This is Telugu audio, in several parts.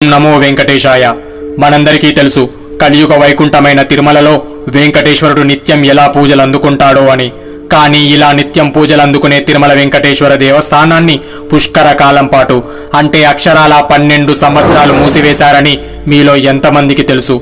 నమో వెంకటేశాయ. మనందరికీ తెలుసు కలియుగ వైకుంఠమైన తిరుమలలో వెంకటేశ్వరుడు నిత్యం ఎలా పూజలు అందుకుంటాడో అని. కానీ ఇలా నిత్యం పూజలు అందుకునే తిరుమల వెంకటేశ్వర దేవస్థానాన్ని పుష్కర కాలం పాటు అంటే అక్షరాల పన్నెండు సంవత్సరాలు మూసివేశారని మీలో ఎంతమందికి తెలుసు.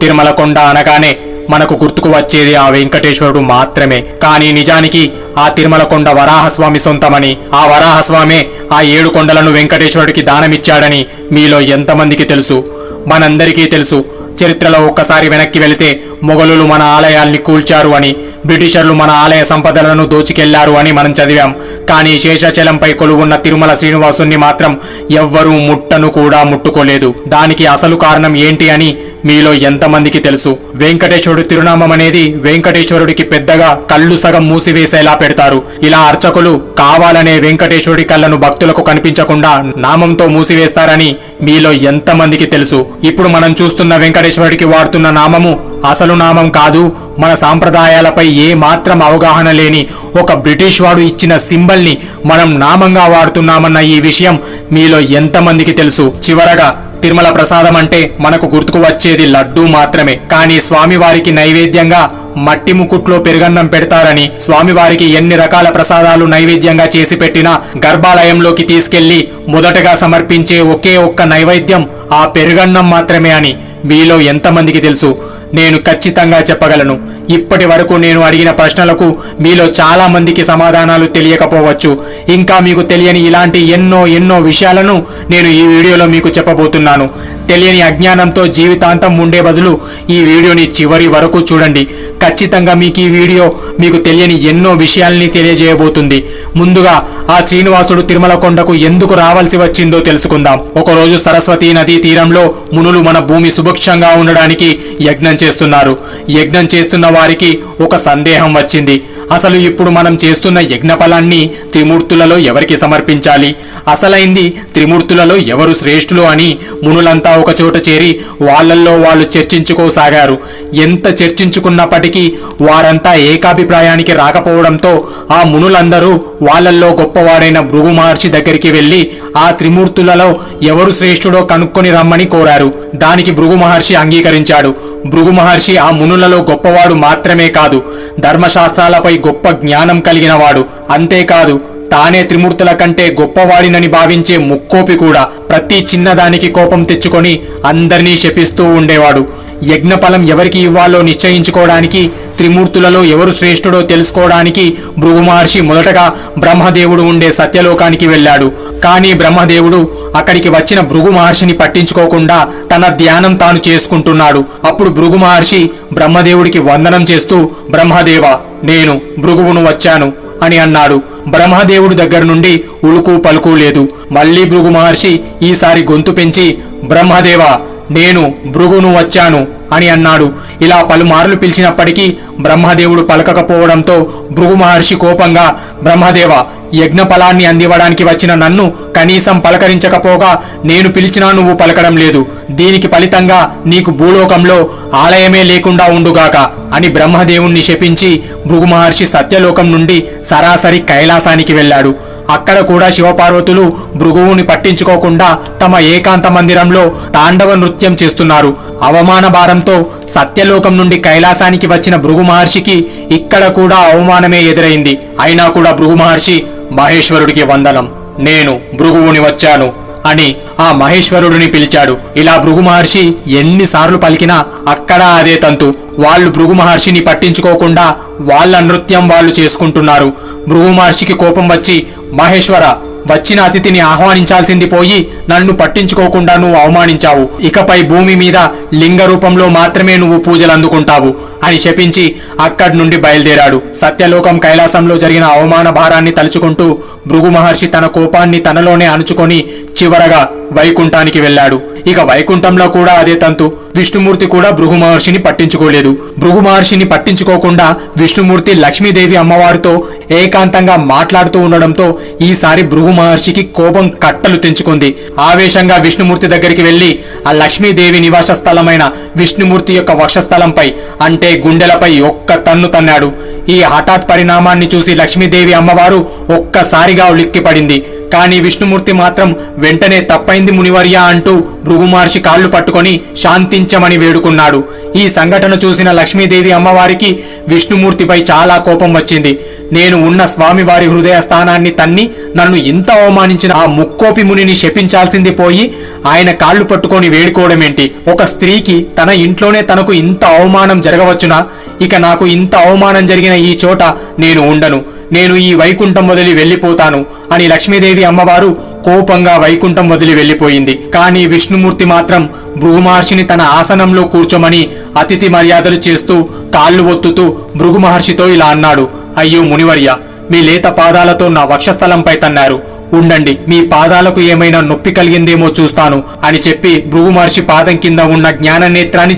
తిరుమల కొండ అనగానే మనకు గుర్తుకు వచ్చేది ఆ వెంకటేశ్వరుడు మాత్రమే. కానీ నిజానికి ఆ తిరుమల కొండ వరాహస్వామి సొంతమని ఆ వరాహస్వామే ఆ ఏడు కొండలను వెంకటేశ్వరుడికి దానమిచ్చాడని మీలో ఎంతమందికి తెలుసు? మనందరికీ తెలుసు. చరిత్రలో ఒక్కసారి వెనక్కి వెళితే మొఘలులు మన ఆలయాల్ని కూల్చారు అని బ్రిటిషర్లు మన ఆలయ సంపదలను దోచుకెళ్ళారు అని మనం చదివాం. కానీ శేషాచలంపై కొలువున్న తిరుమల శ్రీనివాసుని మాత్రం ఎవ్వరూ ముట్టను కూడా ముట్టుకోలేదు. దానికి అసలు కారణం ఏంటి అని మీలో ఎంతమందికి తెలుసు? వెంకటేశ్వరుడు తిరునామం అనేది వెంకటేశ్వరుడికి పెద్దగా కళ్ళు సగం మూసివేసేలా పెడతారు. ఇలా అర్చకులు కావాలనే వెంకటేశ్వరుడి కళ్ళను భక్తులకు కనిపించకుండా నామంతో మూసివేస్తారని మీలో ఎంతమందికి తెలుసు? ఇప్పుడు మనం చూస్తున్న వెంకటేశ్వరుడికి వాడుతున్న నామము అసలు నామం కాదు. మన సాంప్రదాయాలపై ఏ మాత్రం అవగాహన లేని ఒక బ్రిటిష్ వాడు ఇచ్చిన సింబల్ని మనం నామంగా వాడుతున్నామన్న ఈ విషయం మీలో ఎంతమందికి తెలుసు? చివరగా తిరుమల ప్రసాదం అంటే మనకు గుర్తుకు వచ్చేది లడ్డూ మాత్రమే. కానీ స్వామివారికి నైవేద్యంగా మట్టి ముకుట్లో పెరుగన్నం పెడతారని స్వామివారికి ఎన్ని రకాల ప్రసాదాలు నైవేద్యంగా చేసి పెట్టినా గర్భాలయంలోకి తీసుకెళ్ళి మొదటగా సమర్పించే ఒకే ఒక్క నైవేద్యం ఆ పెరుగన్నం మాత్రమే అని మీలో ఎంతమందికి తెలుసు? నేను ఖచ్చితంగా చెప్పగలను. ఇప్పటి వరకు నేను అడిగిన ప్రశ్నలకు మీలో చాలా మందికి సమాధానాలు తెలియకపోవచ్చు. ఇంకా మీకు తెలియని ఇలాంటి ఎన్నో ఎన్నో విషయాలను నేను ఈ వీడియోలో మీకు చెప్పబోతున్నాను. తెలియని అజ్ఞానంతో జీవితాంతం ఉండే బదులు ఈ వీడియోని చివరి వరకు చూడండి. ఖచ్చితంగా మీకు ఈ వీడియో మీకు తెలియని ఎన్నో విషయాల్ని తెలియజేయబోతుంది. ముందుగా ఆ శ్రీనివాసుడు తిరుమల కొండకు ఎందుకు రావాల్సి వచ్చిందో తెలుసుకుందాం. ఒకరోజు సరస్వతి నదీ తీరంలో మునులు మన భూమి సుభిక్షంగా ఉండడానికి యజ్ఞం చేస్తున్నారు. యజ్ఞం చేస్తున్న వారికి ఒక సందేహం వచ్చింది. అసలు ఇప్పుడు మనం చేస్తున్న యజ్ఞఫలాన్ని త్రిమూర్తులలో ఎవరికి సమర్పించాలి? అసలైంది త్రిమూర్తులలో ఎవరు శ్రేష్ఠులు అని మునులంతా ఒకచోట చేరి వాళ్ళల్లో వాళ్ళు చర్చించుకోసాగారు. ఎంత చర్చించుకున్నప్పటికీ వారంతా ఏకాభిప్రాయానికి రాకపోవడంతో ఆ మునులందరూ వాళ్ళల్లో గొప్పవాడైన భృగు మహర్షి దగ్గరికి వెళ్ళి ఆ త్రిమూర్తులలో ఎవరు శ్రేష్ఠుడో కనుక్కొని రమ్మని కోరారు. దానికి భృగు మహర్షి అంగీకరించాడు. భృగు మహర్షి ఆ మునులలో గొప్పవాడు మాత్రమే కాదు ధర్మశాస్త్రాలపై గొప్ప జ్ఞానం కలిగినవాడు అంతేకాదు తానే త్రిమూర్తుల కంటే గొప్పవాడినని భావించే ముక్కోపి కూడా ప్రతి చిన్నదానికి కోపం తెచ్చుకొని అందరినీ శపిస్తూ ఉండేవాడు. యజ్ఞఫలం ఎవరికి ఇవ్వాలో నిశ్చయించుకోవడానికి త్రిమూర్తులలో ఎవరు శ్రేష్ఠుడో తెలుసుకోవడానికి భృగు మహర్షి మొదటగా బ్రహ్మదేవుడు ఉండే సత్యలోకానికి వెళ్ళాడు. కానీ బ్రహ్మదేవుడు అక్కడికి వచ్చిన భృగు మహర్షిని పట్టించుకోకుండా తన ధ్యానం తాను చేసుకుంటున్నాడు. అప్పుడు భృగు మహర్షి బ్రహ్మదేవుడికి వందనం చేస్తూ బ్రహ్మదేవ నేను భృగువును వచ్చాను అని అన్నాడు. బ్రహ్మదేవుడి దగ్గర నుండి ఉలుకు పలుకు లేదు. మళ్ళీ భృగు మహర్షి ఈసారి గొంతు పెంచి బ్రహ్మదేవ నేను భృగును వచ్చాను అని అన్నాడు. ఇలా పలుమార్లు పిలిచినప్పటికీ బ్రహ్మదేవుడు పలకకపోవడంతో భృగు మహర్షి కోపంగా బ్రహ్మదేవ యజ్ఞ ఫలాన్ని అందివ్వడానికి వచ్చిన నన్ను కనీసం పలకరించకపోగా నేను పిలిచినా నువ్వు పలకడం లేదు. దీనికి ఫలితంగా నీకు భూలోకంలో ఆలయమే లేకుండా ఉండుగాక అని బ్రహ్మదేవుణ్ణి శపించి భృగు మహర్షి సత్యలోకం నుండి సరాసరి కైలాసానికి వెళ్ళాడు. అక్కడ కూడా శివపార్వతులు భృగువుని పట్టించుకోకుండా తమ ఏకాంత మందిరంలో తాండవ నృత్యం చేస్తున్నారు. అవమాన భారంతో సత్యలోకం నుండి కైలాసానికి వచ్చిన భృగు మహర్షికి ఇక్కడ కూడా అవమానమే ఎదురైంది. అయినా కూడా భృగు మహర్షి మహేశ్వరుడికి వందనం. నేను భృగువుని వచ్చాను అని ఆ మహేశ్వరుడిని పిలిచాడు. ఇలా భృగు మహర్షి ఎన్నిసార్లు పలికినా అక్కడ అదే తంతు. వాళ్ళు భృగు మహర్షిని పట్టించుకోకుండా వాళ్ళ నృత్యం వాళ్ళు చేసుకుంటున్నారు. భృగు మహర్షికి కోపం వచ్చి మహేశ్వర వచ్చిన అతిథిని ఆహ్వానించాల్సింది పోయి నన్ను పట్టించుకోకుండా నువ్వు అవమానించావు. ఇకపై భూమి మీద లింగ రూపంలో మాత్రమే నువ్వు పూజలు అందుకుంటావు అని శపించి అక్కడి నుండి బయలుదేరాడు. సత్యలోకం కైలాసంలో జరిగిన అవమాన భారాన్ని తలుచుకుంటూ భృగు మహర్షి తన కోపాన్ని తనలోనే అణుచుకొని చివరగా వైకుంఠానికి వెళ్ళాడు. ఇక వైకుంఠంలో కూడా అదే తంతు. విష్ణుమూర్తి కూడా భృగు మహర్షిని పట్టించుకోలేదు. భృగు మహర్షిని పట్టించుకోకుండా విష్ణుమూర్తి లక్ష్మీదేవి అమ్మవారితో ఏకాంతంగా మాట్లాడుతూ ఉండడంతో ఈసారి భృగు మహర్షికి కోపం కట్టలు తెంచుకుంది. ఆవేశంగా విష్ణుమూర్తి దగ్గరికి వెళ్ళి ఆ లక్ష్మీదేవి నివాస స్థలమైన విష్ణుమూర్తి యొక్క వక్షస్థలంపై అంటే గుండెలపై ఒక్క తన్ను తన్నాడు. ఈ హఠాత్ పరిణామాన్ని చూసి లక్ష్మీదేవి అమ్మవారు ఒక్కసారిగా ఉలిక్కిపడింది. కానీ విష్ణుమూర్తి మాత్రం వెంటనే తప్పైంది మునివర్య అంటూ భృగుమహర్షి కాళ్ళు కాళ్ళు పట్టుకొని శాంతించమని వేడుకున్నాడు. ఈ సంఘటన చూసిన లక్ష్మీదేవి అమ్మవారికి విష్ణుమూర్తిపై చాలా కోపం వచ్చింది. నేను ఉన్న స్వామివారి హృదయ స్థానాన్ని తన్ని నన్ను ఇంత అవమానించిన ఆ ముక్కోపి మునిని శపించాల్సింది పోయి ఆయన కాళ్ళు పట్టుకొని వేడుకోవడమేంటి? ఒక స్త్రీకి తన ఇంట్లోనే తనకు ఇంత అవమానం జరగవచ్చునా? ఇక నాకు ఇంత అవమానం జరిగిన ఈ చోట నేను ఉండను. నేను ఈ వైకుంఠం వదిలి వెళ్ళిపోతాను అని లక్ష్మీదేవి అమ్మవారు కోపంగా వైకుంఠం వదిలి వెళ్ళిపోయింది. కానీ విష్ణుమూర్తి మాత్రం భృగుమహర్షిని తన ఆసనంలో కూర్చోమని అతిథి మర్యాదలు చేస్తూ కాళ్ళు ఒత్తుతూ భృగుమహర్షితో ఇలా అన్నాడు. అయ్యో మునివర్య మీ లేత పాదాలతో నా వక్షస్థలంపై తన్నారు. ఉండండి మీ పాదాలకు ఏమైనా నొప్పి కలిగిందేమో చూస్తాను అని చెప్పి భృగు మహర్షి పాదం కింద ఉన్న జ్ఞాన నేత్రాన్ని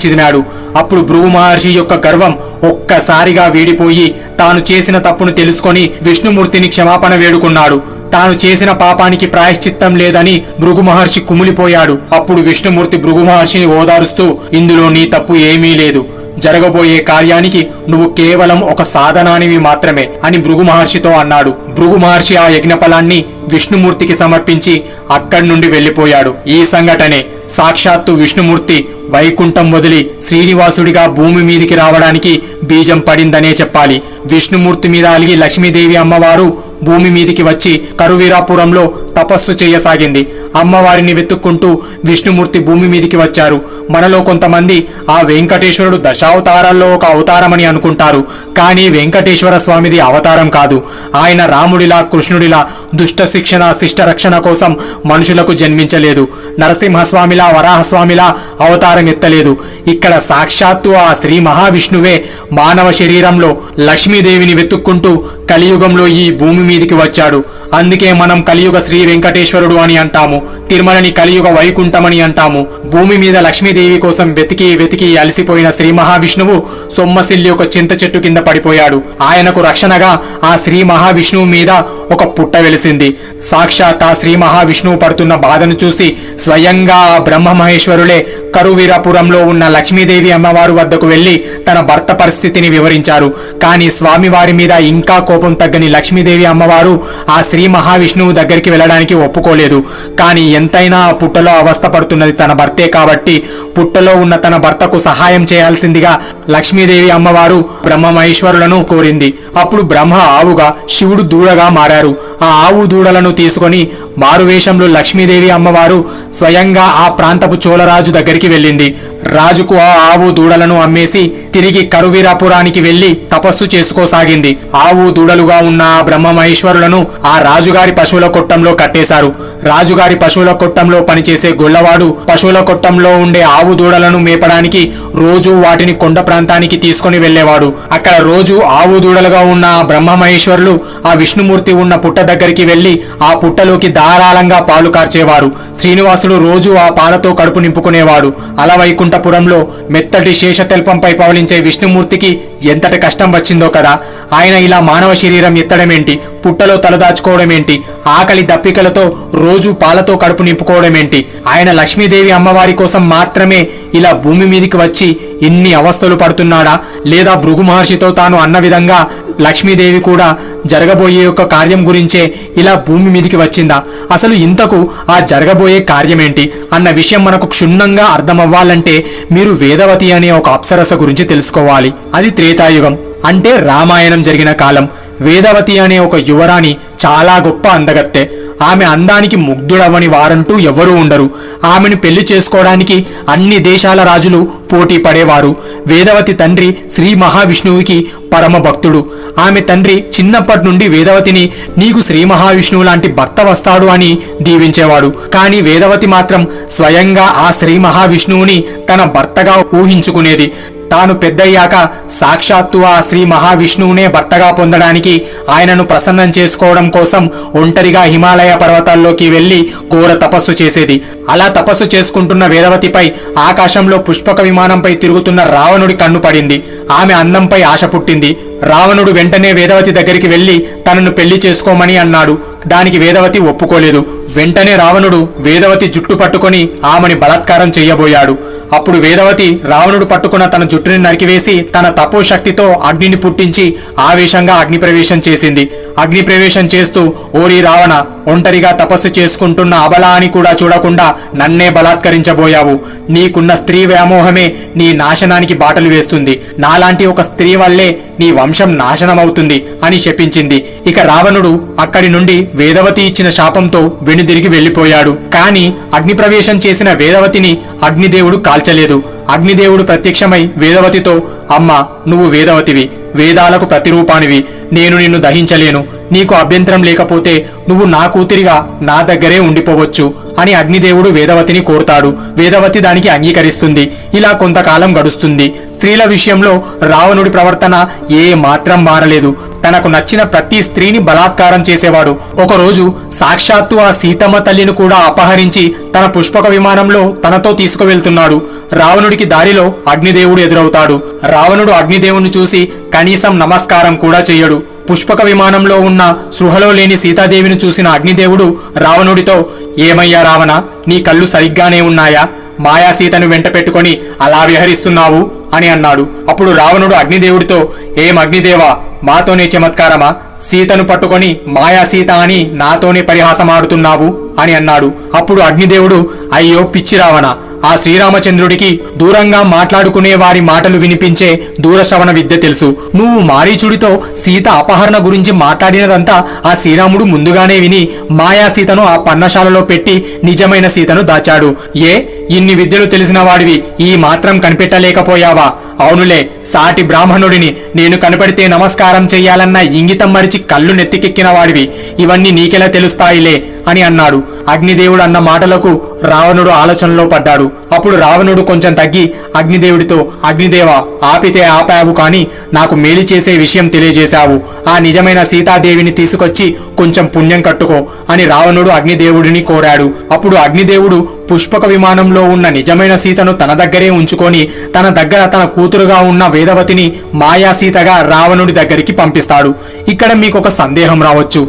అప్పుడు భృగు మహర్షి యొక్క గర్వం ఒక్కసారిగా వీడిపోయి తాను చేసిన తప్పును తెలుసుకొని విష్ణుమూర్తిని క్షమాపణ వేడుకున్నాడు. తాను చేసిన పాపానికి ప్రాయశ్చిత్తం లేదని భృగు మహర్షి కుమిలిపోయాడు. అప్పుడు విష్ణుమూర్తి భృగు మహర్షిని ఓదారుస్తూ ఇందులో నీ తప్పు ఏమీ లేదు. జరగబోయే కార్యానికి నువ్వు కేవలం ఒక సాధనానివి మాత్రమే అని భృగు మహర్షితో అన్నాడు. భృగు మహర్షి ఆ యజ్ఞఫలాన్ని విష్ణుమూర్తికి సమర్పించి అక్కడి నుండి వెళ్ళిపోయాడు ఈ సంఘటనే సాక్షాత్తు విష్ణుమూర్తి వైకుంఠం వదిలి శ్రీనివాసుడిగా భూమి మీదికి రావడానికి బీజం పడిందనే చెప్పాలి. విష్ణుమూర్తి మీద అలిగి లక్ష్మీదేవి అమ్మవారు భూమి మీదికి వచ్చి కరువీరాపురంలో తపస్సు చేయసాగింది. అమ్మవారిని వెతుక్కుంటూ విష్ణుమూర్తి భూమి మీదికి వచ్చారు. మనలో కొంతమంది ఆ వెంకటేశ్వరుడు దశావతారాల్లో ఒక అవతారమని అనుకుంటారు. కానీ వెంకటేశ్వర స్వామిది అవతారం కాదు. ఆయన రాముడిలా కృష్ణుడిలా దుష్ట శిక్షణ శిష్ట రక్షణ కోసం మనుషులకు జన్మించలేదు. నరసింహస్వామిలా వరాహస్వామిలా అవతారం ఎత్తలేదు. ఇక్కడ సాక్షాత్తు ఆ శ్రీ మహావిష్ణువే మానవ శరీరంలో లక్ష్మీదేవిని వెతుక్కుంటూ కలియుగంలో ఈ భూమి మీదికి వచ్చాడు. అందుకే మనం కలియుగ శ్రీ వెంకటేశ్వరుడు అని అంటాము. తిరుమలని కలియుగ వైకుంఠమని అంటాము. భూమి మీద లక్ష్మీదేవి కోసం వెతికి వెతికి అలసిపోయిన శ్రీ మహావిష్ణువు సొమ్మసిల్లి ఒక చింత చెట్టు కింద పడిపోయాడు. ఆయనకు రక్షణగా ఆ శ్రీ మహావిష్ణువు మీద ఒక పుట్ట వెలిసింది. సాక్షాత్ ఆ శ్రీ మహావిష్ణువు పడుతున్న బాధను చూసి స్వయంగా ఆ బ్రహ్మ మహేశ్వరులే కరువీరాపురంలో ఉన్న లక్ష్మీదేవి అమ్మవారు వద్దకు వెళ్ళి తన భర్త పరిస్థితిని వివరించారు. కానీ స్వామివారి మీద ఇంకా కోపం తగ్గని లక్ష్మీదేవి అమ్మవారు ఆ శ్రీ మహావిష్ణువు దగ్గరికి వెళ్ళడానికి ఒప్పుకోలేదు. కానీ ఎంతైనా పుట్టలో అవస్థ పడుతున్నది తన భర్తే కాబట్టి పుట్టలో ఉన్న తన భర్తకు సహాయం చేయాల్సిందిగా లక్ష్మీదేవి అమ్మవారు బ్రహ్మ మహేశ్వరులను కోరింది. అప్పుడు బ్రహ్మ ఆవుగా శివుడు దూడగా మారారు. ఆ ఆవు దూడలను తీసుకొని మారువేషంలో లక్ష్మీదేవి అమ్మవారు స్వయంగా ఆ ప్రాంతపు చోళరాజు దగ్గరికి వెళ్ళింది. రాజుకు ఆ ఆవు దూడలను అమ్మేసి తిరిగి కరువీరాపురానికి వెళ్ళి తపస్సు చేసుకోసాగింది. ఆవు దూడలుగా ఉన్న ఆ బ్రహ్మ మహేశ్వరులను ఆ రాజుగారి పశువుల కొట్టంలో కట్టేశారు. రాజుగారి పశువుల కొట్టంలో పనిచేసే గొల్లవాడు పశువుల కొట్టంలో ఉండే ఆవు దూడలను మేపడానికి రోజు వాటిని కొండ ప్రాంతానికి తీసుకొని వెళ్ళేవాడు అక్కడ రోజు ఆవు దూడలుగా ఉన్న ఆ బ్రహ్మ మహేశ్వరులు ఆ విష్ణుమూర్తి ఉన్న పుట్ట దగ్గరికి వెళ్ళి ఆ పుట్టలోకి ధారాళంగా పాలు కార్చేవారు. శ్రీనివాసుడు రోజు ఆ పాలతో కడుపు నింపుకునేవాడు అలవైకుంఠపురంలో మెత్తటి శేషతెల్పంపై పవలించే విష్ణుమూర్తికి ఎంతటి కష్టం వచ్చిందో కదా. ఆయన ఇలా మానవ శరీరం ఎత్తడమేంటి? పుట్టలో తలదాచుకోవడమేంటి? ఆకలి దప్పికలతో రోజు పాలతో కడుపు నింపుకోవడమేంటి? ఆయన లక్ష్మీదేవి అమ్మవారి కోసం మాత్రమే ఇలా భూమి మీదికి వచ్చి ఇన్ని అవస్థలు పడుతున్నాడా? లేదా భృగు మహర్షితో తాను అన్న విధంగా లక్ష్మీదేవి కూడా జరగబోయే యొక్క కార్యం గురించే ఇలా భూమి మీదికి వచ్చిందా? అసలు ఇంతకు ఆ జరగబోయే కార్యమేంటి? అన్న విషయం మనకు క్షుణ్ణంగా అర్థమవ్వాలంటే మీరు వేదవతి అనే ఒక అప్సరస గురించి తెలుసుకోవాలి. అది త్రేతాయుగం. అంటే రామాయణం జరిగిన కాలం. వేదవతి అనే ఒక యువరాణి చాలా గొప్ప అందగత్తె. ఆమె అందానికి ముగ్ధుడవని వారంటూ ఎవరూ ఉండరు. ఆమెను పెళ్ళి చేసుకోవడానికి అన్ని దేశాల రాజులు పోటీ పడేవారు. వేదవతి తండ్రి శ్రీ మహావిష్ణువుకి పరమ భక్తుడు. ఆమె తండ్రి చిన్నప్పటి నుండి వేదవతిని నీకు శ్రీ మహావిష్ణువు లాంటి భర్త వస్తాడు అని దీవించేవాడు. కానీ వేదవతి మాత్రం స్వయంగా ఆ శ్రీ మహావిష్ణువుని తన భర్తగా ఊహించుకునేది. తాను పెద్దయ్యాక సాక్షాత్తు ఆ శ్రీ మహావిష్ణువునే భర్తగా పొందడానికి ఆయనను ప్రసన్నం చేసుకోవడం కోసం ఒంటరిగా హిమాలయ పర్వతాల్లోకి వెళ్ళి ఘోర తపస్సు చేసేది. అలా తపస్సు చేసుకుంటున్న వేదవతిపై ఆకాశంలో పుష్పక విమానంపై తిరుగుతున్న రావణుడి కన్ను పడింది. ఆమె అందంపై ఆశ పుట్టింది. రావణుడు వెంటనే వేదవతి దగ్గరికి వెళ్ళి తనను పెళ్ళి చేసుకోమని అన్నాడు. దానికి వేదవతి ఒప్పుకోలేదు. వెంటనే రావణుడు వేదవతి జుట్టు పట్టుకొని ఆమెని బలాత్కారం చెయ్యబోయాడు అప్పుడు వేదవతి రావణుడు పట్టుకున్న తన జుట్టుని నరికివేసి తన తపో శక్తితో అగ్నిని పుట్టించి ఆవేశంగా అగ్ని ప్రవేశం చేసింది. అగ్ని ప్రవేశం చేస్తూ ఓరి రావణ ఒంటరిగా తపస్సు చేసుకుంటున్న అబలా అని కూడా చూడకుండా నన్నే బలాత్కరించబోయావు. నీకున్న స్త్రీ వ్యామోహమే నీ నాశనానికి బాటలు వేస్తుంది. నాలాంటి ఒక స్త్రీ వల్లే నీ వంశం నాశనమవుతుంది అని శపించింది ఇక రావణుడు అక్కడి నుండి వేదవతి ఇచ్చిన శాపంతో వెనుదిరిగి వెళ్ళిపోయాడు కాని అగ్నిప్రవేశం చేసిన వేదవతిని అగ్నిదేవుడు కాల్చలేదు. అగ్నిదేవుడు ప్రత్యక్షమై వేదవతితో అమ్మ నువ్వు వేదవతివి. వేదాలకు ప్రతిరూపానివి. నేను నిన్ను దహించలేను. నీకు అభ్యంతరం లేకపోతే నువ్వు నా కూతురిగా నా దగ్గరే ఉండిపోవచ్చు అని అగ్నిదేవుడు వేదవతిని కోరుతాడు. వేదవతి దానికి అంగీకరిస్తుంది. ఇలా కొంతకాలం గడుస్తుంది. స్త్రీల విషయంలో రావణుడి ప్రవర్తన ఏ మాత్రం మారలేదు. తనకు నచ్చిన ప్రతి స్త్రీని బలాత్కారం చేసేవాడు. ఒకరోజు సాక్షాత్తు ఆ సీతమ్మ తల్లిని కూడా అపహరించి తన పుష్పక విమానంలో తనతో తీసుకువెళ్తున్నాడు. రావణుడికి దారిలో అగ్నిదేవుడు ఎదురవుతాడు. రావణుడు అగ్నిదేవుని చూసి కనీసం నమస్కారం కూడా చెయ్యడు. పుష్పక విమానంలో ఉన్న సృహలో లేని సీతాదేవిని చూసిన అగ్నిదేవుడు రావణుడితో ఏమయ్యా రావణ నీ కళ్ళు సరిగ్గానే ఉన్నాయా? మాయా సీతను వెంట పెట్టుకొని అలా విహరిస్తున్నావు? అని అన్నాడు. అప్పుడు రావణుడు అగ్నిదేవుడితో ఏం అగ్నిదేవా మాతోనే చమత్కారమా? సీతను పట్టుకొని మాయా సీత అని నాతోనే పరిహాసమాడుతున్నావు? అని అన్నాడు. అప్పుడు అగ్నిదేవుడు అయ్యో పిచ్చి రావణ ఆ శ్రీరామచంద్రుడికి దూరంగా మాట్లాడుకునే వారి మాటలు వినిపించే దూరశ్రవణ విద్య తెలుసు. నువ్వు మారీచుడితో సీత అపహరణ గురించి మాట్లాడినదంతా ఆ శ్రీరాముడు ముందుగానే విని మాయా సీతను ఆ పన్నశాలలో పెట్టి నిజమైన సీతను దాచాడు. ఏ? ఇన్ని విద్యలు తెలిసిన వాడివి. ఈ మాత్రం కనిపెట్టలేకపోయావా? అవునులే సాటి బ్రాహ్మణుడిని నేను కనపడితే నమస్కారం చెయ్యాలన్న ఇంగితం మరిచి కళ్ళు నెత్తికెక్కిన వాడివి. ఇవన్నీ నీకెలా తెలుస్తాయిలే అని అన్నాడు. అగ్నిదేవుడు అన్న మాటలకు రావణుడు ఆలోచనలో పడ్డాడు. అప్పుడు రావణుడు కొంచెం తగ్గి అగ్నిదేవుడితో అగ్నిదేవ ఆపితే ఆపావు కాని నాకు మేలు చేసే విషయం తెలియజేశావు. ఆ నిజమైన సీతాదేవిని తీసుకొచ్చి కొంచెం పుణ్యం కట్టుకో అని రావణుడు అగ్నిదేవుడిని కోరాడు. అప్పుడు అగ్నిదేవుడు పుష్పక విమానంలో ఉన్న నిజమైన సీతను తన దగ్గరే ఉంచుకొని తన దగ్గర తన కూతురుగా ఉన్న వేదవతిని మాయా సీతగా రావణుడి దగ్గరికి పంపిస్తాడు. ఇక్కడ మీకు ఒక సందేహం రావచ్చు.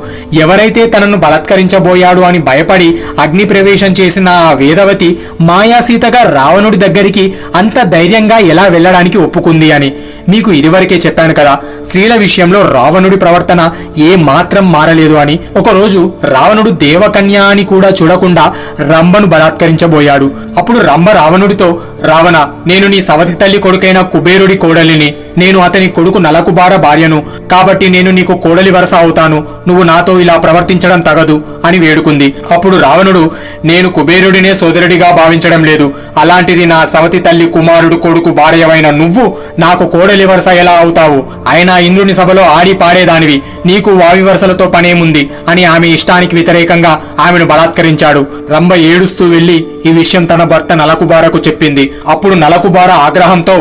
ఎవరైతే తనను బలత్కరించబోయాడు అని భయపడి అగ్ని ప్రవేశం చేసిన ఆ వేదవతి మాయా సీతగా రావణుడి దగ్గరికి అంత ధైర్యంగా ఎలా వెళ్ళడానికి ఒప్పుకుంది అని మీకు ఇదివరకే చెప్పాను కదా. స్త్రీల విషయంలో రావణుడి ప్రవర్తన ఏ మాత్రం మారలేదు అని. ఒకరోజు రావణుడు దేవకన్య అని కూడా చూడకుండా రంభను బలాత్కరించబోయాడు. అప్పుడు రంభ రావణుడితో రావణ నేను నీ సవతి తల్లి కొడుకైన కుబేరుడి కోడలిని నేను అతని కొడుకు నలకుబార భార్యను కాబట్టి నేను నీకు కోడలి వరస అవుతాను నువ్వు నాతో ఇలా ప్రవర్తించడం తగదు అని వేడుకుంది. అప్పుడు రావణుడు నేను కుబేరుడినే సోదరుడిగా భావించడం లేదు అలాంటిది నా సవతి తల్లి కుమారుడు కొడుకు భార్యవైన నువ్వు నాకు కోడలి వరస ఎలా అవుతావు? అయినా ఇంద్రుని సభలో ఆడి పాడేదానివి నీకు వావి వరసలతో పనేముంది అని ఆమె ఇష్టానికి వ్యతిరేకంగా ఆమెను బలాత్కరించాడు. రంభ ఏడుస్తూ వెళ్ళి ఈ విషయం తన భర్త నలకుబారకు చెప్పింది. అప్పుడు నలకుబార ఆగ్రహంతో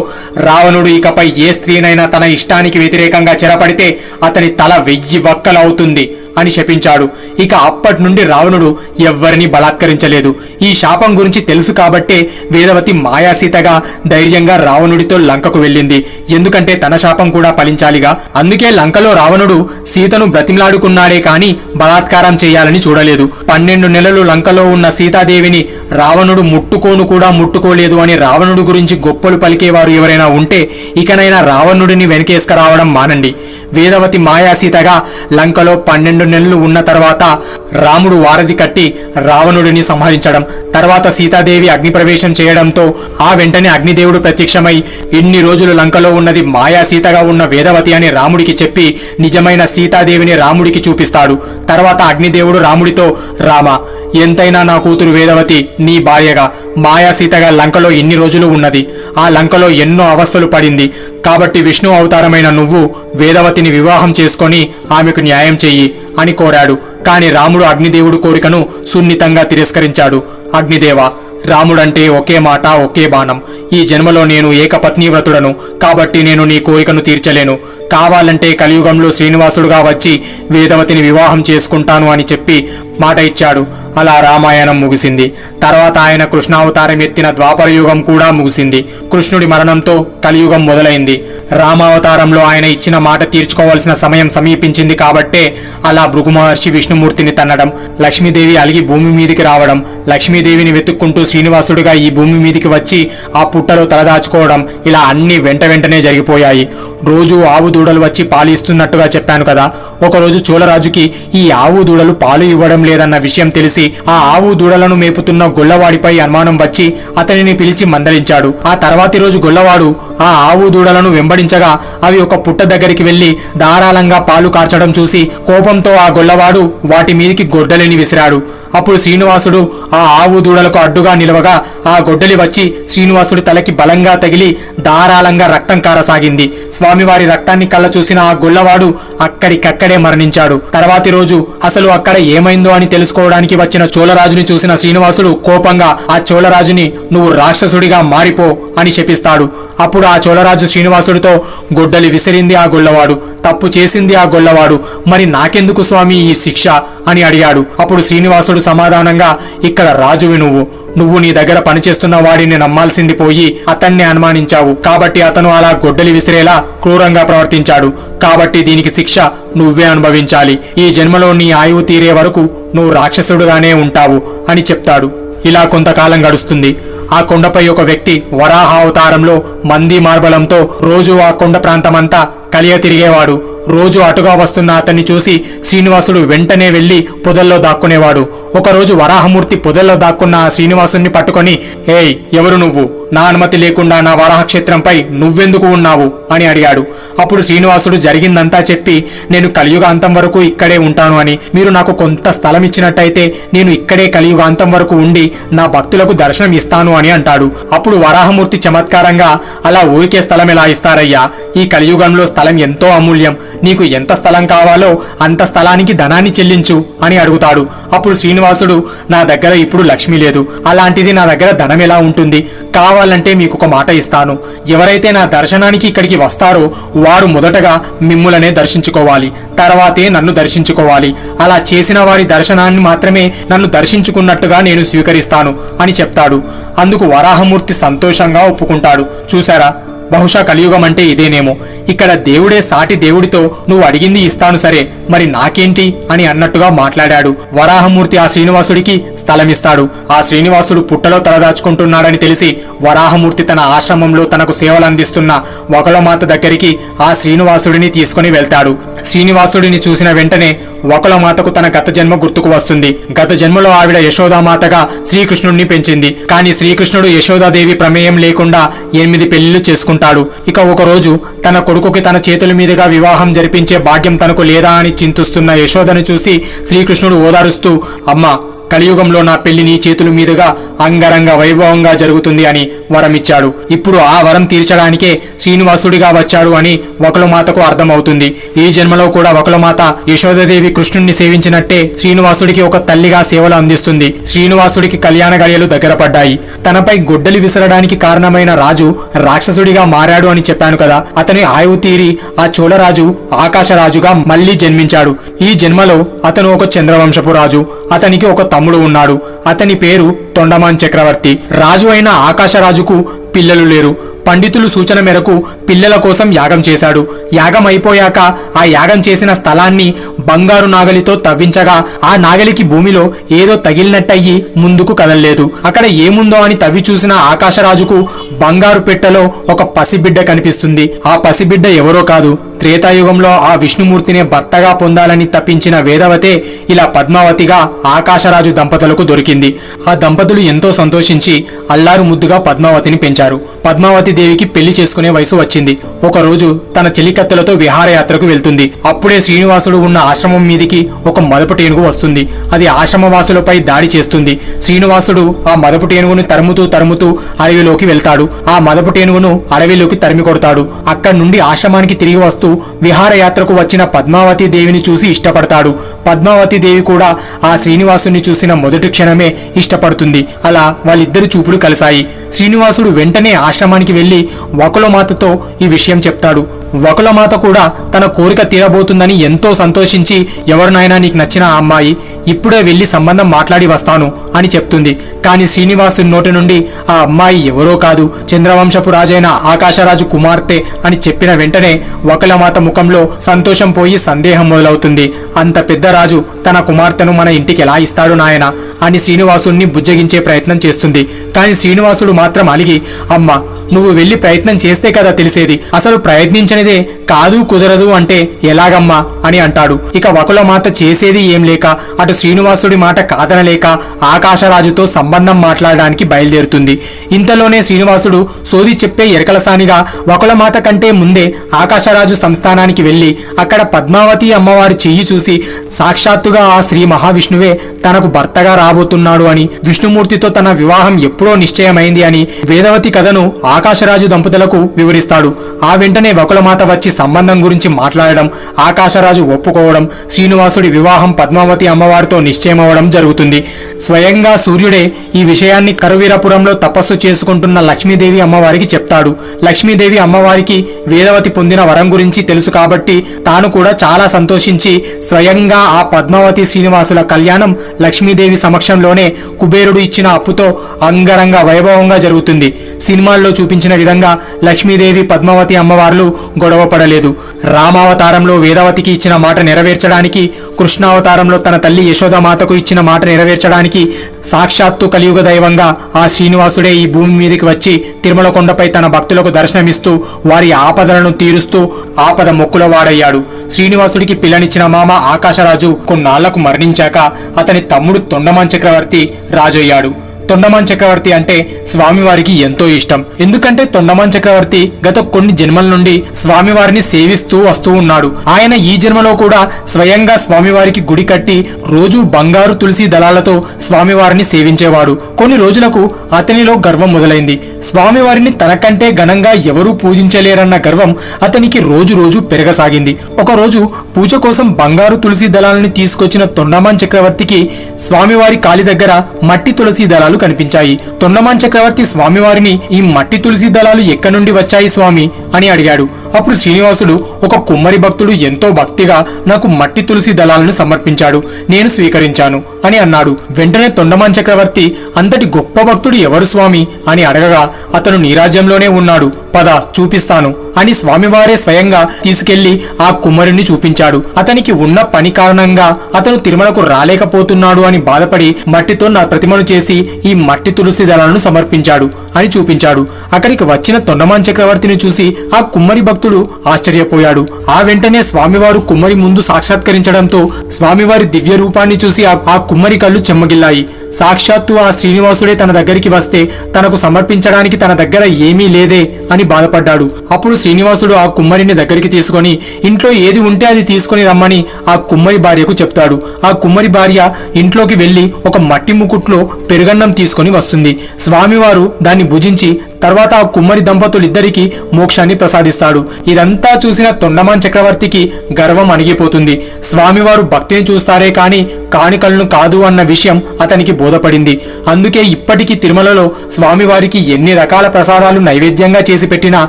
రావణుడు ఇకపై ఏ స్త్రీనైనా తన ఇష్టానికి వ్యతిరేకంగా చెరపడితే అతని తల వెయ్యి వక్కలవుతుంది అని శపించాడు. ఇక అప్పటి నుండి రావణుడు ఎవ్వరిని బలాత్కరించలేదు. ఈ శాపం గురించి తెలుసు కాబట్టే వేదవతి మాయాసీతగా ధైర్యంగా రావణుడితో లంకకు వెళ్ళింది. ఎందుకంటే తన శాపం కూడా ఫలించాలిగా. అందుకే లంకలో రావణుడు సీతను బ్రతిమలాడుకున్నాడే కాని బలాత్కారం చేయాలని చూడలేదు. పన్నెండు నెలలు లంకలో ఉన్న సీతాదేవిని రావణుడు ముట్టుకోను కూడా ముట్టుకోలేదు అని రావణుడు గురించి గొప్పలు పలికేవారు ఎవరైనా ఉంటే ఇకనైనా రావణుడిని వెనకేసుకురావడం మానండి. వేదవతి మాయాసీతగా లంకలో పన్నెండు నెలలు ఉన్న తర్వాత రాముడు వారధి కట్టి రావణుడిని సంహరించడం తర్వాత సీతాదేవి అగ్నిప్రవేశం చేయడంతో ఆ వెంటనే అగ్నిదేవుడు ప్రత్యక్షమై ఇన్ని రోజులు లంకలో ఉన్నది మాయా సీతగా ఉన్న వేదవతి అని రాముడికి చెప్పి నిజమైన సీతాదేవిని రాముడికి చూపిస్తాడు. తర్వాత అగ్నిదేవుడు రాముడితో రామ ఎంతైనా నా కూతురు వేదవతి నీ భార్యగా మాయాసీతగా లంకలో ఎన్ని రోజులు ఉన్నది? ఆ లంకలో ఎన్నో అవస్థలు పడింది. కాబట్టి విష్ణు అవతారమైన నువ్వు వేదవతిని వివాహం చేసుకొని ఆమెకు న్యాయం చెయ్యి అని కోరాడు. కాని రాముడు అగ్నిదేవుడు కోరికను సున్నితంగా తిరస్కరించాడు. అగ్నిదేవ రాముడంటే ఒకే మాట ఒకే బాణం. ఈ జన్మలో నేను ఏకపత్నివ్రతుడను. కాబట్టి నేను నీ కోరికను తీర్చలేను. కావాలంటే కలియుగంలో శ్రీనివాసుడుగా వచ్చి వేదవతిని వివాహం చేసుకుంటాను అని చెప్పి మాట ఇచ్చాడు. అలా రామాయణం ముగిసింది. తర్వాత ఆయన కృష్ణావతారం ఎత్తిన ద్వాపరయుగం కూడా ముగిసింది. కృష్ణుడి మరణంతో కలియుగం మొదలైంది. రామావతారంలో ఆయన ఇచ్చిన మాట తీర్చుకోవాల్సిన సమయం సమీపించింది కాబట్టే అలా భృగు మహర్షి విష్ణుమూర్తిని తన్నడం లక్ష్మీదేవి అలిగి భూమి మీదికి రావడం లక్ష్మీదేవిని వెతుక్కుంటూ శ్రీనివాసుడిగా ఈ భూమి మీదికి వచ్చి ఆ పుట్టలో తలదాచుకోవడం ఇలా అన్ని వెంట వెంటనే జరిగిపోయాయి. రోజు ఆవు దూడలు వచ్చి పాలు ఇస్తున్నట్టుగా చెప్పాను కదా. ఒకరోజు చోళరాజుకి ఈ ఆవు దూడలు పాలు ఇవ్వడం లేదన్న విషయం తెలిసి ఆ ఆవు దూడలను మేపుతున్న గొల్లవాడిపై అనుమానం వచ్చి అతనిని పిలిచి మందలించాడు. ఆ తర్వాతి రోజు గొల్లవాడు ఆ ఆవు దూడలను వెంబడించగా అవి ఒక పుట్ట దగ్గరికి వెళ్ళి ధారాళంగా పాలు కార్చడం చూసి కోపంతో ఆ గొల్లవాడు వాటి మీదికి గొడ్డలిని విసిరాడు. అప్పుడు శ్రీనివాసుడు ఆ ఆవు దూడలకు అడ్డుగా నిలవగా ఆ గొడ్డలి వచ్చి శ్రీనివాసుడి తలకి బలంగా తగిలి ధారాళంగా రక్తం కారసాగింది. స్వామివారి రక్తాన్ని కళ్ళ చూసిన ఆ గొల్లవాడు అక్కడికక్కడే మరణించాడు. తర్వాతి రోజు అసలు అక్కడ ఏమైందో అని తెలుసుకోవడానికి వచ్చిన చోళరాజుని చూసిన శ్రీనివాసుడు కోపంగా ఆ చోళరాజుని నువ్వు రాక్షసుడిగా మారిపో అని శపిస్తాడు అప్పుడు ఆ చోళరాజు శ్రీనివాసుడితో గొడ్డలి విసిరింది ఆ గొల్లవాడు తప్పు చేసింది ఆ గొల్లవాడు మరి నాకెందుకు స్వామి ఈ శిక్ష? అని అడిగాడు. అప్పుడు శ్రీనివాసుడు సమాధానంగా ఇక్కడ రాజువి నువ్వు. నువ్వు నీ దగ్గర పనిచేస్తున్న వాడిని నమ్మాల్సింది పోయి అతన్ని అనుమానించావు. కాబట్టి అతను అలా గొడ్డలి విసిరేలా క్రూరంగా ప్రవర్తించాడు. కాబట్టి దీనికి శిక్ష నువ్వే అనుభవించాలి. ఈ జన్మలో నీ ఆయువు తీరే వరకు నువ్వు రాక్షసుడుగానే ఉంటావు అని చెప్తాడు. ఇలా కొంతకాలం గడుస్తుంది. ఆ కొండపై ఒక వ్యక్తి వరాహావతారంలో మంది మార్బలంతో రోజు ఆ కొండ ప్రాంతమంతా కలియ తిరిగేవాడు రోజు అటుగా వస్తున్న అతన్ని చూసి శ్రీనివాసుడు వెంటనే వెళ్ళి పొదల్లో దాక్కునేవాడు. ఒకరోజు వరాహమూర్తి పొదల్లో దాక్కున్న ఆ శ్రీనివాసుని పట్టుకొని ఏయ్ ఎవరు నువ్వు? నా అనుమతి లేకుండా నా వరాహ క్షేత్రంపై నువ్వెందుకు ఉన్నావు? అని అడిగాడు. అప్పుడు శ్రీనివాసుడు జరిగిందంతా చెప్పి నేను కలియుగాంతం వరకు ఇక్కడే ఉంటాను అని. మీరు నాకు కొంత స్థలం ఇచ్చినట్టయితే నేను ఇక్కడే కలియుగాంతం వరకు ఉండి నా భక్తులకు దర్శనం ఇస్తాను అని అంటాడు. అప్పుడు వరాహమూర్తి చమత్కారంగా అలా ఊరికే స్థలం ఎలా ఇస్తారయ్యా? ఈ కలియుగంలో స్థలం ఎంతో అమూల్యం. నీకు ఎంత స్థలం కావాలో అంత స్థలానికి ధనాన్ని చెల్లించు అని అడుగుతాడు. అప్పుడు శ్రీనివాసుడు నా దగ్గర ఇప్పుడు లక్ష్మి లేదు. అలాంటిది నా దగ్గర ధనం ఎలా ఉంటుంది? కావాలంటే మీకు ఒక మాట ఇస్తాను. ఎవరైతే నా దర్శనానికి ఇక్కడికి వస్తారో వారు మొదటగా మిమ్ములనే దర్శించుకోవాలి. తర్వాతే నన్ను దర్శించుకోవాలి. అలా చేసిన వారి దర్శనాన్ని మాత్రమే నన్ను దర్శించుకున్నట్టుగా నేను స్వీకరిస్తాను అని చెప్తాడు. అందుకు వరాహమూర్తి సంతోషంగా ఒప్పుకుంటాడు. చూసారా బహుశా కలియుగం అంటే ఇదేనేమో. ఇక్కడ దేవుడే సాటి దేవుడితో నువ్వు అడిగింది ఇస్తాను సరే మరి నాకేంటి అని అన్నట్టుగా మాట్లాడాడు. వరాహమూర్తి ఆ శ్రీనివాసుడికి స్థలమిస్తాడు. ఆ శ్రీనివాసుడు పుట్టలో తలదాచుకుంటున్నాడని తెలిసి వరాహమూర్తి తన ఆశ్రమంలో తనకు సేవలందిస్తున్న అందిస్తున్న దగ్గరికి ఆ శ్రీనివాసుడిని తీసుకుని వెళ్తాడు. శ్రీనివాసుడిని చూసిన వెంటనే వకులమాతకు తన గత జన్మ గుర్తుకు వస్తుంది. గత జన్మలో ఆవిడ యశోదామాతగా శ్రీకృష్ణుడిని పెంచింది. కానీ శ్రీకృష్ణుడు యశోదాదేవి ప్రమేయం లేకుండా ఎనిమిది పెళ్ళిళ్ళు చేసుకుంటాడు. ఇక ఒక రోజు తన కొడుకుకి తన చేతుల మీదుగా వివాహం జరిపించే భాగ్యం తనకు లేదా అని చింతిస్తున్న యశోదను చూసి శ్రీకృష్ణుడు ఓదారుస్తూ అమ్మా కలియుగంలో నా పెళ్ళిని చేతుల మీదుగా అంగరంగ వైభవంగా జరుగుతుంది అని వరమిచ్చాడు. ఇప్పుడు ఆ వరం తీర్చడానికే శ్రీనివాసుడిగా వచ్చాడు అని వకులమాతకు అర్థమవుతుంది. ఈ జన్మలో కూడా వకులమాత యశోదదేవి కృష్ణుణ్ణి సేవించినట్టే శ్రీనివాసుడికి ఒక తల్లిగా సేవలు అందిస్తుంది. శ్రీనివాసుడికి కళ్యాణ గడియలు దగ్గర పడ్డాయి. తనపై గొడ్డలి విసరడానికి కారణమైన రాజు రాక్షసుడిగా మారాడు అని చెప్పాను కదా. అతని ఆయువు తీరి ఆ చోళరాజు ఆకాశరాజుగా మళ్ళీ జన్మించాడు. ఈ జన్మలో అతను ఒక చంద్రవంశపు రాజు. అతనికి ఒక తమ్ముడు ఉన్నాడు. అతని పేరు తొండమాన్ చక్రవర్తి. రాజు అయిన ఆకాశరాజుకు పిల్లలు లేరు. పండితులు సూచన మేరకు పిల్లల కోసం యాగం చేశాడు. యాగం అయిపోయాక ఆ యాగం చేసిన స్థలాన్ని బంగారు నాగలితో తవ్వించగా ఆ నాగలికి భూమిలో ఏదో తగిలినట్టయి ముందుకు కదలలేదు. అక్కడ ఏముందో అని తవ్వి చూసిన ఆకాశరాజుకు బంగారు పెట్టెలో ఒక పసిబిడ్డ కనిపిస్తుంది. ఆ పసిబిడ్డ ఎవరో కాదు. త్రేతాయుగంలో ఆ విష్ణుమూర్తినే భర్తగా పొందాలని తప్పించిన వేదవతే ఇలా పద్మావతిగా ఆకాశరాజు దంపతులకు దొరికింది. ఆ దంపతులు ఎంతో సంతోషించి అల్లారు ముద్దుగా పద్మావతిని పెంచారు. పద్మావతి దేవికి పెళ్ళి చేసుకునే వయసు వచ్చింది. ఒక రోజు తన చెలికత్తెలతో విహారయాత్రకు వెళ్తుంది. అప్పుడే శ్రీనివాసుడు ఉన్న ఆశ్రమం మీదికి ఒక మదపు టేనుగు వస్తుంది. అది ఆశ్రమవాసులపై దాడి చేస్తుంది. శ్రీనివాసుడు ఆ మదపు టేనుగును తరుముతూ తరుముతూ అడవిలోకి వెళ్తాడు. ఆ మదపు టేనుగును అడవిలోకి తరిమి కొడతాడు అక్కడి నుండి ఆశ్రమానికి తిరిగి వస్తూ విహారయాత్రకు వచ్చిన పద్మావతి దేవిని చూసి ఇష్టపడతాడు. పద్మావతి దేవి కూడా ఆ శ్రీనివాసుని చూసిన మొదటి క్షణమే ఇష్టపడుతుంది. అలా వాళ్ళిద్దరు చూపులు కలిశాయి. శ్రీనివాసుడు వెంటనే ఆశ్రమానికి వెళ్ళి వకులమాతతో ఈ విషయం చెప్తాడు. వకులమాత కూడా తన కోరిక తీరబోతుందని ఎంతో సంతోషించి ఎవరినైనా నీకు నచ్చిన ఆ అమ్మాయి ఇప్పుడే వెళ్ళి సంబంధం మాట్లాడి వస్తాను అని చెప్తుంది. కానీ శ్రీనివాసుని నోటి నుండి ఆ అమ్మాయి ఎవరో కాదు చంద్రవంశపు రాజైన ఆకాశరాజు కుమార్తె అని చెప్పిన వెంటనే వకులమాత ముఖంలో సంతోషం పోయి సందేహం మొదలవుతుంది. అంత పెద్ద రాజు తన కుమార్తెను మన ఇంటికి ఎలా ఇస్తాడు నాయన? అని శ్రీనివాసుని బుజ్జగించే ప్రయత్నం చేస్తుంది. కానీ శ్రీనివాసుడు మాత్రం అలిగి అమ్మ నువ్వు వెళ్ళి ప్రయత్నం చేస్తే కదా తెలిసేది. అసలు ప్రయత్నించనిదే కాదు కుదరదు అంటే ఎలాగమ్మా? అని అంటాడు. ఇక వకుల మాత చేసేది ఏం లేక అటు శ్రీనివాసుడి మాట కాదనలేక ఆకాశరాజుతో సంబంధం మాట్లాడడానికి బయలుదేరుతుంది. ఇంతలోనే శ్రీనివాసుడు సోది చెప్పే ఎరకలసానిగా వకులమాత కంటే ముందే ఆకాశరాజు సంస్థానానికి వెళ్ళి అక్కడ పద్మావతి అమ్మవారి చెయ్యి చూసి సాక్షాత్తుగా ఆ శ్రీ మహావిష్ణువే తనకు భర్తగా రాబోతున్నాడు అని విష్ణుమూర్తితో తన వివాహం ఎప్పుడో నిశ్చయమైంది అని వేదవతి కథను ఆకాశరాజు దంపతులకు వివరిస్తాడు. ఆ వెంటనే వకులమాత వచ్చి సంబంధం గురించి మాట్లాడడం ఆకాశరాజు ఒప్పుకోవడం శ్రీనివాసుడి వివాహం పద్మావతి అమ్మవారితో నిశ్చయమవడం జరుగుతుంది. స్వయంగా సూర్యుడే ఈ విషయాన్ని కరువీరపురంలో తపస్సు చేసుకుంటున్న లక్ష్మీదేవి అమ్మవారికి చెప్తాడు. లక్ష్మీదేవి అమ్మవారికి వేదవతి పొందిన వరం గురించి తెలుసు కాబట్టి తాను కూడా చాలా సంతోషించి స్వయంగా ఆ పద్మావతి శ్రీనివాసుల కళ్యాణం లక్ష్మీదేవి సమక్షంలోనే కుబేరుడు ఇచ్చిన అప్పుతో అంగరంగ వైభవంగా జరుగుతుంది. సినిమాల్లో చూపించిన విధంగా లక్ష్మీదేవి పద్మావతి అమ్మవార్లు గొడవ పడలేదు. రామావతారంలో వేదవతికి ఇచ్చిన మాట నెరవేర్చడానికి కృష్ణావతారంలో తన తల్లి యశోదామాతకు ఇచ్చిన మాట నెరవేర్చడానికి సాక్షాత్తు కలియుగ దైవంగా ఆ శ్రీనివాసుడే ఈ భూమి మీదకి వచ్చి తిరుమల కొండపై తన భక్తులకు దర్శనమిస్తూ వారి ఆపదలను తీరుస్తూ ఆపద మొక్కుల వాడయ్యాడు. శ్రీనివాసుడికి పిల్లనిచ్చిన మామ ఆకాశరాజు కొన్నాళ్ళకు మరణించాక అతని తమ్ముడు తొండమాన్ చక్రవర్తి రాజయ్యాడు. తొండమాన్ చక్రవర్తి అంటే స్వామివారికి ఎంతో ఇష్టం. ఎందుకంటే తొండమాన్ చక్రవర్తి గత కొన్ని జన్మల నుండి స్వామివారిని సేవిస్తూ వస్తూ ఉన్నాడు. ఆయన ఈ జన్మలో కూడా స్వయంగా స్వామివారికి గుడి కట్టి రోజు బంగారు తులసి దళాలతో స్వామివారిని సేవించేవాడు. కొన్ని రోజులకు అతనిలో గర్వం మొదలైంది. స్వామివారిని తనకంటే ఘనంగా ఎవరూ పూజించలేరన్న గర్వం అతనికి రోజు రోజు పెరగసాగింది. ఒకరోజు పూజ కోసం బంగారు తులసి దళాలని తీసుకొచ్చిన తొండమాన్ చక్రవర్తికి స్వామివారి కాలి దగ్గర మట్టి తులసి దళాలు కనిపించాయి. తొండమాన్ చక్రవర్తి స్వామివారిని ఈ మట్టి తులసి దళాలు ఎక్కడి నుండి వచ్చాయి స్వామి? అని అడిగాడు. అప్పుడు శ్రీనివాసుడు ఒక కుమ్మరి భక్తుడు ఎంతో భక్తిగా నాకు మట్టి తులసి దళాలను సమర్పించాడు నేను స్వీకరించాను అని అన్నాడు. వెంటనే తొండమాన్ చక్రవర్తి అంతటి గొప్ప భక్తుడు ఎవరు స్వామి? అని అడగగా అతను నీరాజ్యంలోనే ఉన్నాడు పద చూపిస్తాను అని స్వామివారే స్వయంగా తీసుకెళ్ళి ఆ కుమ్మరిని చూపించాడు. అతనికి ఉన్న పని కారణంగా అతను తిరుమలకు రాలేకపోతున్నాడు అని బాధపడి మట్టితో నా ప్రతిమను చేసి ఈ మట్టి తులసి దళాలను సమర్పించాడు అని చూపించాడు. అక్కడికి వచ్చిన తొండమాన్ చక్రవర్తిని చూసి ఆ కుమ్మరి భక్తుడు ఆశ్చర్యపోయాడు. ఆ వెంటనే స్వామివారు కుమ్మరి ముందు సాక్షాత్కరించడంతో స్వామివారి దివ్య రూపాన్ని చూసి ఆ- కుమ్మరి కళ్ళు చెమ్మగిల్లాయి. సాక్షాత్తు ఆ శ్రీనివాసుడే తన దగ్గరికి వస్తే తనకు సమర్పించడానికి తన దగ్గర ఏమీ లేదే అని బాధపడ్డాడు. అప్పుడు శ్రీనివాసుడు ఆ కుమ్మరిని దగ్గరికి తీసుకొని ఇంట్లో ఏది ఉంటే అది తీసుకొని రమ్మని ఆ కుమ్మరి భార్యకు చెప్తాడు. ఆ కుమ్మరి భార్య ఇంట్లోకి వెళ్ళి ఒక మట్టి ముకుట్లో పెరుగన్నం తీసుకొని వస్తుంది. స్వామివారు దాన్ని భుజించి తర్వాత ఆ కుమ్మరి దంపతులిద్దరికీ మోక్షాన్ని ప్రసాదిస్తాడు. ఇదంతా చూసిన తొండమాన్ చక్రవర్తికి గర్వం అణిగిపోతుంది. స్వామివారు భక్తిని చూస్తారే కాని కానికలను కాదు అన్న విషయం అతనికి బోధపడింది. అందుకే ఇప్పటికీ తిరుమలలో స్వామివారికి ఎన్ని రకాల ప్రసాదాలు నైవేద్యంగా చేసి పెట్టినా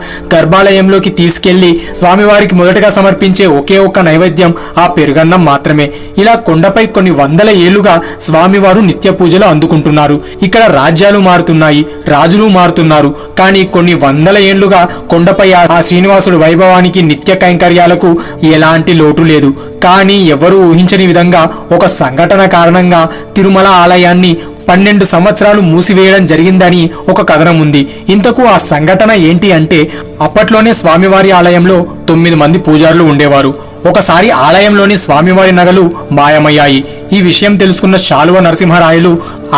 గర్భాలయంలోకి తీసుకెళ్ళి స్వామివారికి మొదటగా సమర్పించే ఒకే ఒక్క నైవేద్యం ఆ పెరుగన్నం మాత్రమే. ఇలా కొండపై కొన్ని వందల ఏళ్ళుగా స్వామివారు నిత్య పూజలు అందుకుంటున్నారు. ఇక్కడ రాజ్యాలు మారుతున్నాయి రాజులు మారుతున్నారు. కానీ కొన్ని వందల ఏండ్లుగా కొండపై ఆ ఆ శ్రీనివాసుడు వైభవానికి నిత్య కైంకర్యాలకు ఎలాంటి లోటు లేదు. కానీ ఎవరూ ఊహించని విధంగా ఒక సంఘటన కారణంగా తిరుమల ఆలయాన్ని పన్నెండు సంవత్సరాలు మూసివేయడం జరిగిందని ఒక కథనం ఉంది. ఇంతకు ఆ సంఘటన ఏంటి అంటే అప్పట్లోనే స్వామివారి ఆలయంలో తొమ్మిది మంది పూజారులు ఉండేవారు. ఒకసారి ఆలయంలోని స్వామివారి నగలు మాయమయ్యాయి. ఈ విషయం తెలుసుకున్న శాలువ నరసింహరాయలు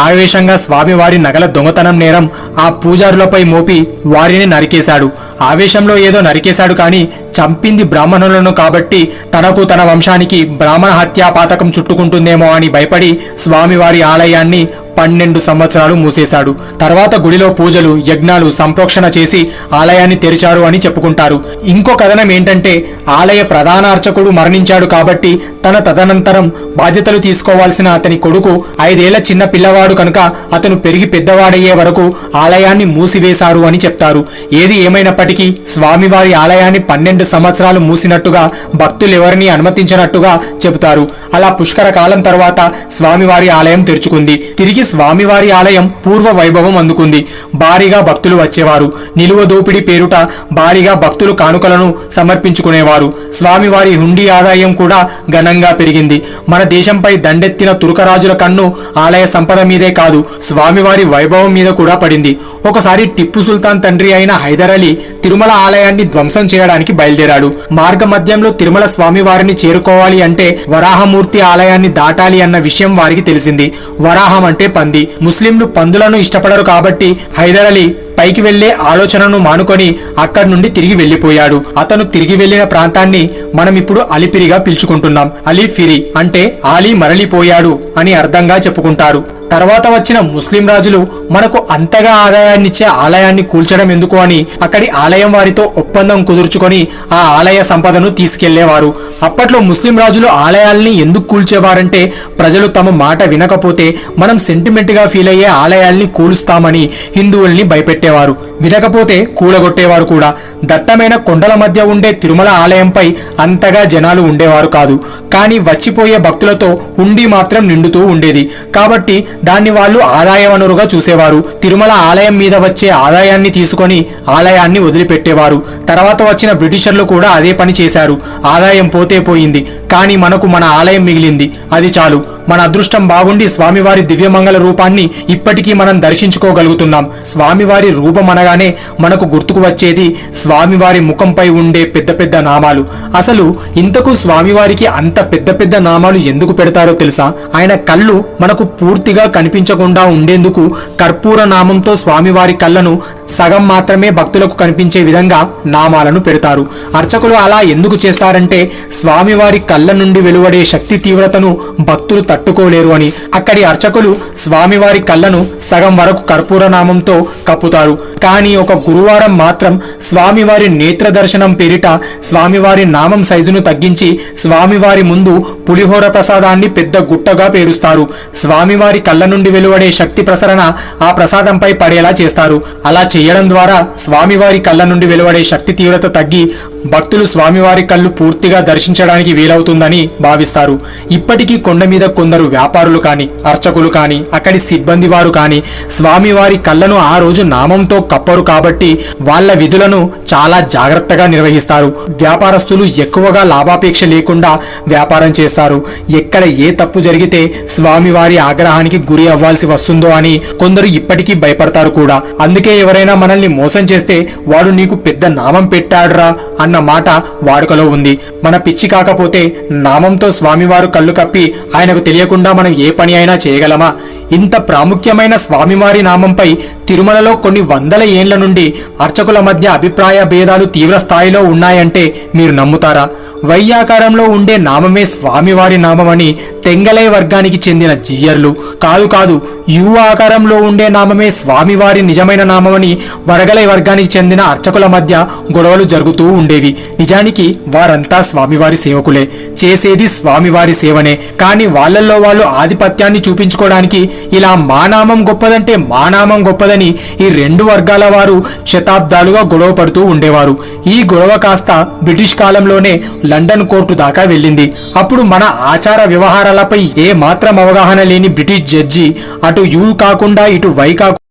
ఆవేశంగా స్వామివారి నగల దొంగతనం నేరం ఆ పూజారులపై మోపి వారిని నరికేశాడు. ఆవేశంలో ఏదో నరికేశాడు కానీ చంపింది బ్రాహ్మణులను కాబట్టి తనకు తన వంశానికి బ్రాహ్మణ హత్యా పాతకం చుట్టుకుంటుందేమో అని భయపడి స్వామివారి ఆలయాన్ని పన్నెండు సంవత్సరాలు మూసేశాడు. తర్వాత గుడిలో పూజలు యజ్ఞాలు సంప్రోక్షణ చేసి ఆలయాన్ని తెరిచారు అని చెప్పుకుంటారు. ఇంకో కథనం ఏంటంటే ఆలయ ప్రధాన అర్చకుడు మరణించాడు కాబట్టి తన తదనంతరం బాధ్యతలు తీసుకు చేసుకోవాల్సిన అతని కొడుకు ఐదేళ్ళ చిన్న పిల్లవాడు కనుక అతను పెరిగి పెద్దవాడయ్యే వరకు ఆలయాన్ని మూసివేశారు అని చెప్తారు. ఏది ఏమైనప్పటికీ స్వామివారి ఆలయాన్ని పన్నెండు సంవత్సరాలు మూసినట్టుగా భక్తులు ఎవరిని అనుమతించినట్టుగా చెబుతారు. అలా పుష్కర కాలం తర్వాత స్వామివారి ఆలయం తెరుచుకుంది. తిరిగి స్వామివారి ఆలయం పూర్వ వైభవం అందుకుంది. భారీగా భక్తులు వచ్చేవారు. నిలువ దోపిడీ పేరుట భారీగా భక్తులు కానుకలను సమర్పించుకునేవారు. స్వామివారి హుండీ ఆదాయం కూడా ఘనంగా పెరిగింది. మన దేశంపై దండెత్తిన తురకరాజుల కన్ను ఆలయ సంపద మీదే కాదు స్వామివారి వైభవం మీద కూడా పడింది. ఒకసారి టిప్పు సుల్తాన్ తండ్రి అయిన హైదర్ అలీ తిరుమల ఆలయాన్ని ధ్వంసం చేయడానికి బయలుదేరాడు. మార్గ మధ్యంలో తిరుమల స్వామివారిని చేరుకోవాలి అంటే వరాహమూర్తి ఆలయాన్ని దాటాలి అన్న విషయం వారికి తెలిసింది. వరాహం అంటే పంది. ముస్లింలు పందులను ఇష్టపడరు కాబట్టి హైదర్ అలీ పైకి వెళ్ళే ఆలోచనను మానుకొని అక్కడి నుండి తిరిగి వెళ్ళిపోయాడు అతను తిరిగి వెళ్ళిన ప్రాంతాన్ని మనం ఇప్పుడు అలిపిరిగా పిలుచుకుంటున్నాం. అలీఫిరి అంటే ఆలీ మరలిపోయాడు అని అర్థంగా చెప్పుకుంటారు. తర్వాత వచ్చిన ముస్లిం రాజులు మనకు అంతగా ఆదాయాన్నిచ్చే ఆలయాన్ని కూల్చడం ఎందుకు అని అక్కడి ఆలయం వారితో ఒప్పందం కుదుర్చుకొని ఆ ఆలయ సంపదను తీసుకెళ్ళేవారు. అప్పట్లో ముస్లిం రాజులు ఆలయాల్ని ఎందుకు కూల్చేవారంటే ప్రజలు తమ మాట వినకపోతే మనం సెంటిమెంట్గా ఫీల్ అయ్యే ఆలయాల్ని కూలుస్తామని హిందువుల్ని భయపెట్టేవారు. వినకపోతే కూలగొట్టేవారు కూడా. దట్టమైన కొండల మధ్య ఉండే తిరుమల ఆలయంపై అంతగా జనాలు ఉండేవారు కాదు. కానీ వచ్చిపోయే భక్తులతో ఉండి మాత్రం నిండుతూ ఉండేది. కాబట్టి దాన్ని వాళ్ళు ఆదాయ వనరుగా చూసేవారు. తిరుమల ఆలయం మీద వచ్చే ఆదాయాన్ని తీసుకొని ఆలయాన్ని వదిలిపెట్టేవారు. తర్వాత వచ్చిన బ్రిటిషర్లు కూడా అదే పని చేశారు. ఆదాయం పోతే పోయింది. కానీ మనకు మన ఆలయం మిగిలింది. అది చాలు. మన అదృష్టం బాగుండి స్వామివారి దివ్యమంగళ రూపాన్ని ఇప్పటికీ మనం దర్శించుకోగలుగుతున్నాం. స్వామివారి రూపం అనగానే మనకు గుర్తుకు వచ్చేది స్వామివారి ముఖంపై ఉండే పెద్ద పెద్ద నామాలు. అసలు ఇంతకు స్వామివారికి అంత పెద్ద పెద్ద నామాలు ఎందుకు పెడతారో తెలుసా? ఆయన కళ్ళు మనకు పూర్తిగా కనిపించకుండా ఉండేందుకు కర్పూర నామంతో స్వామివారి కళ్ళను సగం మాత్రమే భక్తులకు కనిపించే విధంగా నామాలను పెడతారు. అర్చకులు అలా ఎందుకు చేస్తారంటే స్వామివారి కళ్ళ నుండి వెలువడే శక్తి తీవ్రతను భక్తులు తట్టుకోలేరు అని అక్కడి అర్చకులు స్వామివారి కళ్ళను సగం వరకు కర్పూర నామంతో కప్పుతారు. కానీ ఒక గురువారం మాత్రం స్వామివారి నేత్ర దర్శనం పేరిట స్వామివారి నామం సైజును తగ్గించి స్వామివారి ముందు పులిహోర ప్రసాదాన్ని పెద్ద గుట్టగా పేరుస్తారు. స్వామివారి కళ్ళ నుండి వెలువడే శక్తి ప్రసరణ ఆ ప్రసాదంపై పడేలా చేస్తారు. అలా చేయడం ద్వారా స్వామివారి కళ్ళ నుండి వెలువడే శక్తి తీవ్రత తగ్గి భక్తులు స్వామివారి కళ్ళు పూర్తిగా దర్శించడానికి వీలవుతుందని భావిస్తారు. ఇప్పటికీ కొండ మీద కొందరు వ్యాపారులు కాని అర్చకులు కాని అక్కడి సిబ్బంది వారు కాని స్వామివారి కళ్ళను ఆ రోజు నామంతో కప్పరు కాబట్టి వాళ్ళ విధులను చాలా జాగ్రత్తగా నిర్వహిస్తారు. వ్యాపారస్తులు ఎక్కువగా లాభాపేక్ష లేకుండా వ్యాపారం చేస్తారు. ఎక్కడ ఏ తప్పు జరిగితే స్వామివారి ఆగ్రహానికి గురి అవ్వాల్సి వస్తుందో అని కొందరు ఇప్పటికీ భయపడతారు కూడా. అందుకే ఎవరైనా మనల్ని మోసం చేస్తే వాడు నీకు పెద్ద నామం పెట్టాడురా అన్న మాట వాడుకలో ఉంది. మన పిచ్చి కాకపోతే నామంతో స్వామివారు కళ్ళు కప్పి ఆయనకు తెలియకుండా మనం ఏ పని అయినా చేయగలమా? ఇంత ప్రాముఖ్యమైన స్వామివారి నామంపై తిరుమలలో కొన్ని వందల ఏండ్ల నుండి అర్చకుల మధ్య అభిప్రాయ భేదాలు తీవ్ర స్థాయిలో ఉన్నాయంటే మీరు నమ్ముతారా? వైయాకారంలో ఉండే నామమే స్వామివారి నామమని తెంగలై వర్గానికి చెందిన జియ్యర్లు. కాదు కాదు యు ఆకారంలో ఉండే నామమే స్వామివారి నిజమైన నామమని వరగలై వర్గానికి చెందిన అర్చకుల మధ్య గొడవలు జరుగుతూ ఉండేవి. నిజానికి వారంతా స్వామివారి సేవకులే. చేసేది స్వామివారి సేవనే. కానీ వాళ్ళల్లో వాళ్ళు ఆధిపత్యాన్ని చూపించుకోవడానికి ఇలా మా నామం గొప్పదంటే మా నామం గొప్పదని ఈ రెండు వర్గాల వారు శతాబ్దాలుగా గొడవ పడుతూ ఉండేవారు. ఈ గొడవ కాస్త బ్రిటిష్ కాలంలోనే లండన్ కోర్టు దాకా వెళ్ళింది. అప్పుడు మన ఆచార వ్యవహారాలపై ఏ మాత్రం అవగాహన లేని బ్రిటిష్ జడ్జి అటు యూ కాకుండా ఇటు వై కాకుండా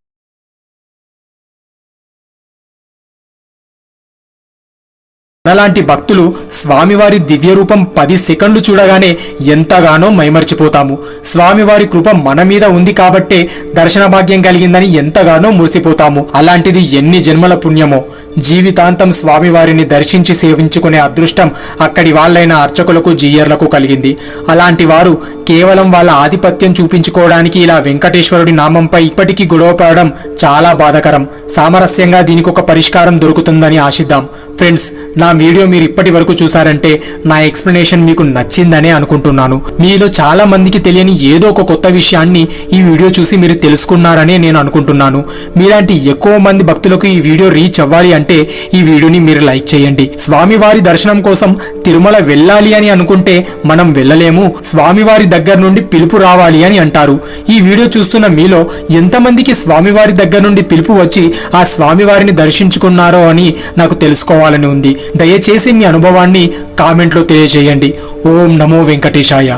మనలాంటి భక్తులు స్వామివారి దివ్యరూపం పది సెకండ్లు చూడగానే ఎంతగానో మైమర్చిపోతాము. స్వామివారి కృప మన మీద ఉంది కాబట్టే దర్శన భాగ్యం కలిగిందని ఎంతగానో మురిసిపోతాము. అలాంటిది ఎన్ని జన్మల పుణ్యమో. జీవితాంతం స్వామివారిని దర్శించి సేవించుకునే అదృష్టం అక్కడి వాళ్ళైన అర్చకులకు జీయర్లకు కలిగింది. అలాంటి వారు కేవలం వాళ్ళ ఆధిపత్యం చూపించుకోవడానికి ఇలా వెంకటేశ్వరుడి నామంపై ఇప్పటికీ గొడవపడడం చాలా బాధకరం. సామరస్యంగా దీనికి ఒక పరిష్కారం దొరుకుతుందని ఆశిద్దాం. ఫ్రెండ్స్ నా వీడియో మీరు ఇప్పటి వరకు చూసారంటే నా ఎక్స్ప్లెనేషన్ మీకు నచ్చిందనే అనుకుంటున్నాను. మీలో చాలా మందికి తెలియని ఏదో ఒక కొత్త విషయాన్ని ఈ వీడియో చూసి మీరు తెలుసుకున్నారనే నేను అనుకుంటున్నాను. మీలాంటి ఎక్కువ మంది భక్తులకు ఈ వీడియో రీచ్ అవ్వాలి అంటే ఈ వీడియోని మీరు లైక్ చేయండి. స్వామివారి దర్శనం కోసం తిరుమల వెళ్ళాలి అని అనుకుంటే మనం వెళ్ళలేము. స్వామివారి దగ్గర నుండి పిలుపు రావాలి అని అంటారు. ఈ వీడియో చూస్తున్న మీలో ఎంతమందికి స్వామివారి దగ్గర నుండి పిలుపు వచ్చి ఆ స్వామివారిని దర్శించుకున్నారో అని నాకు తెలుసుకోవాలి. కావాలని ఉంది. దయచేసి మీ అనుభవాన్ని కామెంట్లో తెలియజేయండి. ఓం నమో వెంకటేశాయ.